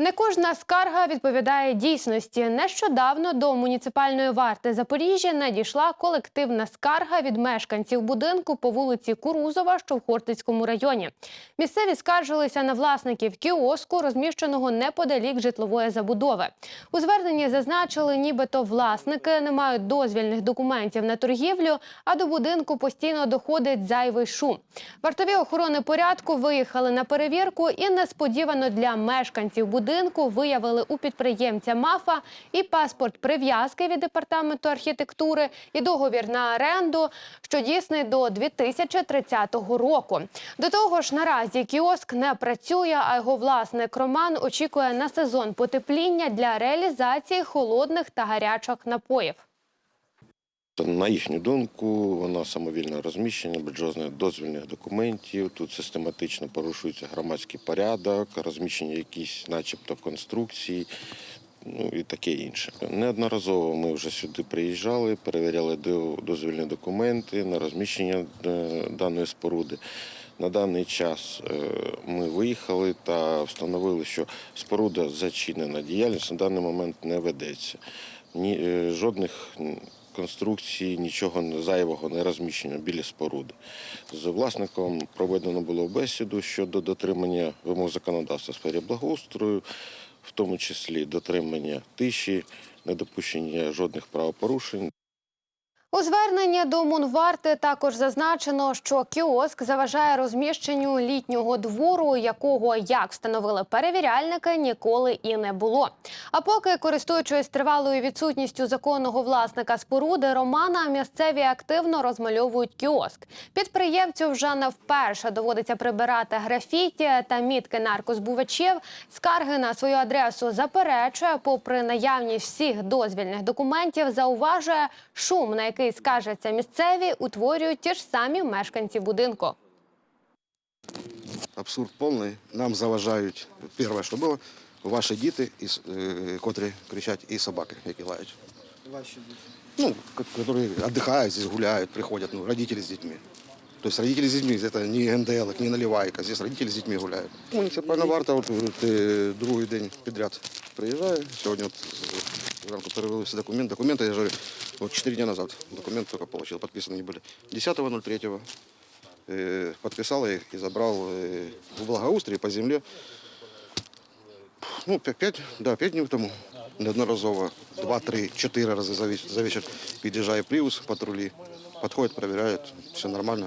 Не кожна скарга відповідає дійсності. Нещодавно до муніципальної варти Запоріжжя надійшла колективна скарга від мешканців будинку по вулиці Курузова, що в Хортицькому районі. Місцеві скаржилися на власників кіоску, розміщеного неподалік житлової забудови. У зверненні зазначили, нібито власники не мають дозвільних документів на торгівлю, а до будинку постійно доходить зайвий шум. Вартові охорони порядку виїхали на перевірку і несподівано для мешканців будинку виявили у підприємця МАФа і паспорт прив'язки від департаменту архітектури, і договір на оренду, що дійсний до 2030 року. До того ж, наразі кіоск не працює, а його власник Роман очікує на сезон потепління для реалізації холодних та гарячих напоїв. На їхню думку, воно самовільне розміщення, без дозвільних документів. Тут систематично порушується громадський порядок, розміщення якісь, начебто, конструкцій, ну і таке інше. Неодноразово ми вже сюди приїжджали, перевіряли дозвільні документи на розміщення е, даної споруди. На даний час е, ми виїхали та встановили, що споруда зачинена, діяльність на даний момент не ведеться. Ні, е, жодних м, конструкцій, нічого зайвого не розміщено біля споруди. З власником проведено було бесіду щодо дотримання вимог законодавства в сфері благоустрою, в тому числі дотримання тиші, недопущення жодних правопорушень. У зверненні до Мунварти також зазначено, що кіоск заважає розміщенню літнього двору, якого, як встановили перевіряльники, ніколи і не було. А поки, користуючись тривалою відсутністю законного власника споруди Романа, місцеві активно розмальовують кіоск. Підприємцю вже не вперше доводиться прибирати графіті та мітки наркозбувачів. Скарги на свою адресу заперечує, попри наявність всіх дозвільних документів, зауважує шум, на який скаржаться місцеві, утворюють ті ж самі мешканці будинку. Абсурд повний. Нам заважають перше, що було, ваші діти, і, с- е, котрі кричать, і собаки, які лають. Ваші діти. Ну, ко- которые отдыхают здесь, гуляют, приходят, ну, родители с детьми. То есть родители с детьми, это не НДЛ, не наливайка, здесь родители с детьми гуляют. Муніципальна варта от, е, другий день підряд приїжджає. Сьогодні от, з- зранку перевели всі документи. Документи, я ж говорю, вот 4 дня назад документы только получил, подписаны не были. 10.03 э, подписал я их и забрал э, в благоустрии по земле. Ну, 5, да, 5 днів тому. Неодноразово, 2, 3, 4 рази за вечір, за вечір під'їжджає Prius, патрулі, підходять, перевіряють, все нормально.